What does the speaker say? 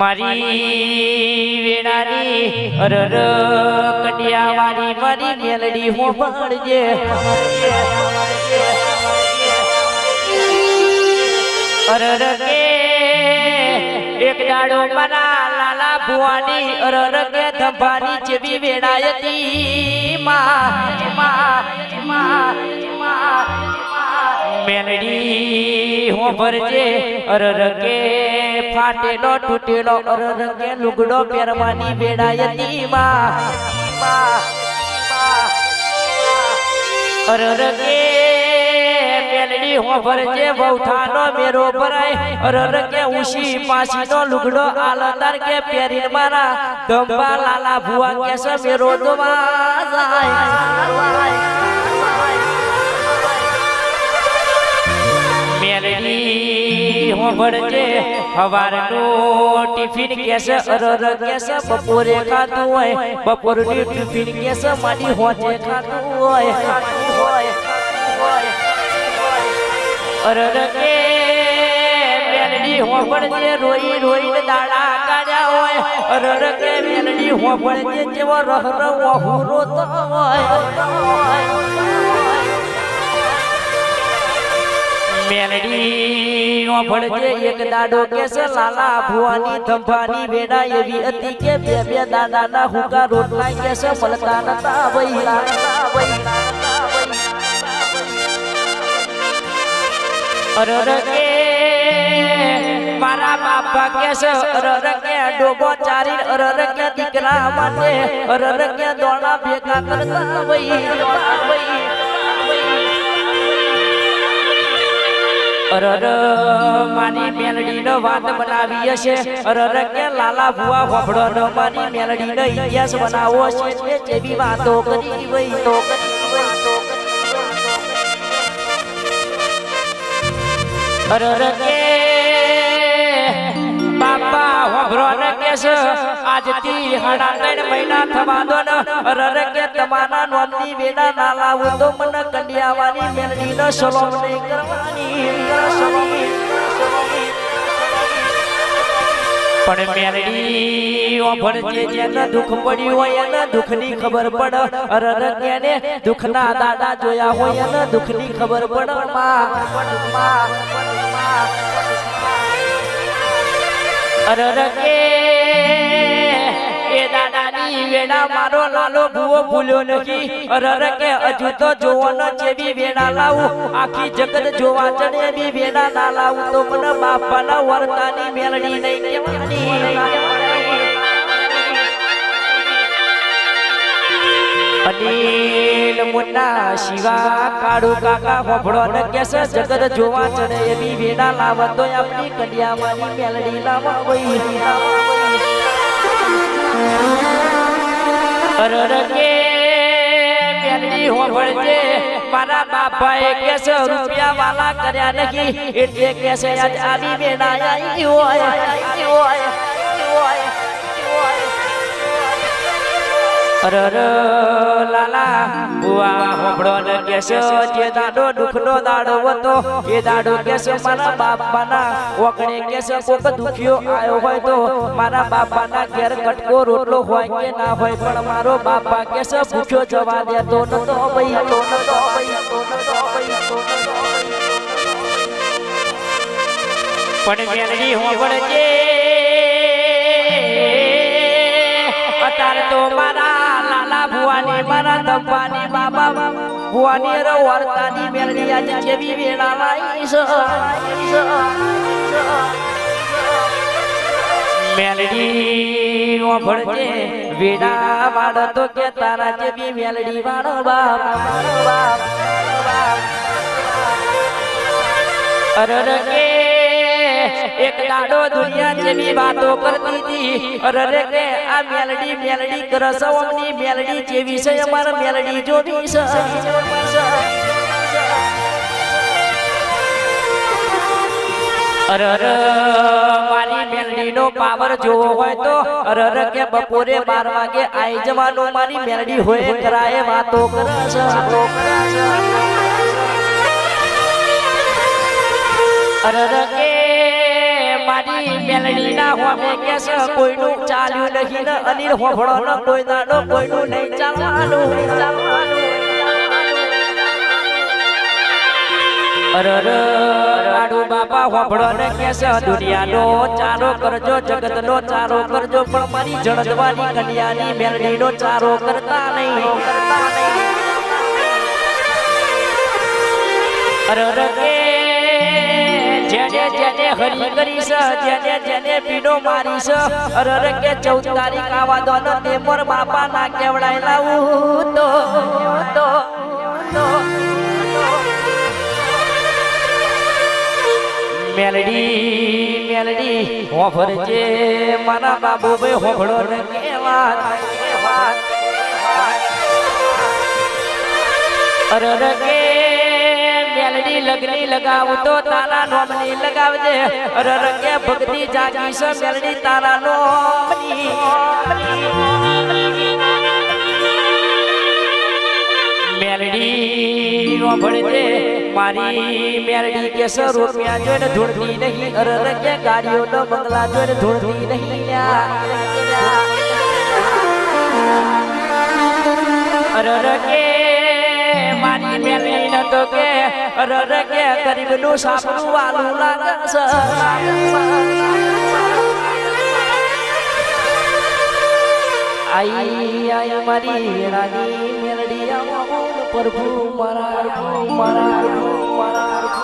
મારી વેણાની અરર કટિયા વાળી મારી મેલડી હું ભણજે અરર કે એક દાડો મારા લાલા ભુવાની અરર કે ધંભાની જેવી વેણાયતી. માં માં માં માં મેલડી, હો ભરજે અર રકે ફાટેલો, તૂટેલો, અર કે લુગડો પહેરવાની વેડાયતી માં. અર રકે મેલડી, હો ભરજે બૌઠાનો મેરો ભરાય. અર રકે ઉશી પાસીનો લુગડો આલંદાર કે પહેરીન મારા ગંબા લાલા ભુવા કેસ મેરો દવા જાય. ભણજે હવારનું ટિફિન કેસ અરર કેસ, બપોરે ખાતું હોય, બપોરની ટિફિન કેસ, મારી હોજે ખાતું હોય. અરર કે, મેલડી હું ભણજે રોઈ રોઈને દાડા કાઢ્યા હોય. અરર કે હું ભણજે જેવો રહર રહ હું હોય. મેલડી નો ભળજે એક દાડો કેસ લાલા ભુવાની ધંભાની વેડા એવી હતી કે બે બે દાદાના હુકા રોટલા કેસ મળતા નતા અરર કે મારા બાપા કેસ અરર કે ડોબો ચારી અરર કે દીકરા માટે અરર કે દોણા ભેગા કરતા વઈ અરર મેલડી નો વાત બનાવી હશે. અરર કે લાલા ભુવા હોબળો નો મારી મેલડી નો વાતો કરી બાપા કેસ આજથી હણા ત્રણ મહિના થવા દો ને અરર કે તમારા નોમની વેડા ના લાવું તો મન કંડિયાવાની મેલડી નો સલોમ કરવાની પણ મેલડી ઓભળજે જેને દુઃખ પડ્યું હોય એને દુઃખની ખબર પડે. અરર કેને દુઃખના દાદા જોયા હોય એને દુઃખની ખબર પડે. માં અરર કે એ વેડા મારો લાલો ભૂવો ભૂલ્યો નથી. અરર કે હજુ તો વેડા લાવું. આખી જગત જોવા ચડે એવી વેડા ના લાવું. તો મને બાપાના વર્તાની મેલડી નહીં અનિલ મુન્ના શિવા, કાળુ કાકા, હોભળો ને કેસ જગત જોવા ચડે એવી વેડા લાવતો આપણી કડિયામાંની મેલડી લાવા હોય અરર કે મેલડી હોભળજે, મારા બાપાએ કેસ રૂપિયા વાલા કર્યા નહીં, એટલે કેસ આજ આવી વેડા આવી હોય હોય. અરર, લાલા બુઆ હોબળો દાડો દુખનો દાડો હતો, એ દાડો કેસો મારા બાપાના ઓગણે કેસો કોક મારા બાપાના ઘેર કટકો રોટલો હોય કે ના હોય, પણ મારો બાપા કેસો ભૂખ્યો જવા દેતો નતો ભઈ અત્યારે તો મારા લાલા ભુવાની મારા ધબ્બાની બાબા. ભુવાની રો વર્તાની મેલડી આજે જેવી વેળા લાઈશ મેલડી ઓ ભણજે વેડા વાળો તો કે તારા જેવી મેલડી વાળો બાપ. એક દાડો દુનિયા જેવી વાતો કરતી હતી. અરે કે આ મેલડી મેલડી કરસવમની મેલડી જેવી છે, અમાર મેલડી જોવી છે. અરર મારી મેલડી નો પાવર જોવો હોય તો. અરર કે બપોરે બાર વાગે આઈ જવાનો, મારી મેલડી હોય કરાય વાતો કરે અરર કે મારી મેલડી ના હોમે કે છે, કોઈનું ચાલ્યું નહીં ને અનિલ હોફળો ને કોઈ દાડો, કોઈનું નહીં ચાલવાનું. ચાલવાનું બાપા ચારો કરજો, જગતનો ચારો કરજો, પણ મારી જળદવાની કન્યાની ચારો કરતા નહીં. કરતા નહીં જેને જેને હરી કરી છે, જેને જેને પીડો મારી છે અરર કે તારીખ આવા દો ને તે પર બાપા ના કેવડાય લાવું તો તો તો મેલડી મેલડી હોફરજે મારા બાબુ ભાઈ હોફળો ને કેવા કેવા અરર કે મેલડી લગની લગાવ તો તારા નોમની લગાવજે. કે ભક્તિ જાગી છે મેલડી તારા નોમની. મેલડી નોભળજે મારી મેલડી કે સો રૂપિયા જોઈને ધૂળતી નહીં. અરર કે ગાડીઓ નો બંગલા જોઈને ધૂળતી નહીં કે મારી મેલી ન તો કે રર કે ગરીબનું સાપડું વાલું લાગસ આઈ આઈ મારી રાની મેલડી આવો પ્રભુ મારા પ્રભુ મારા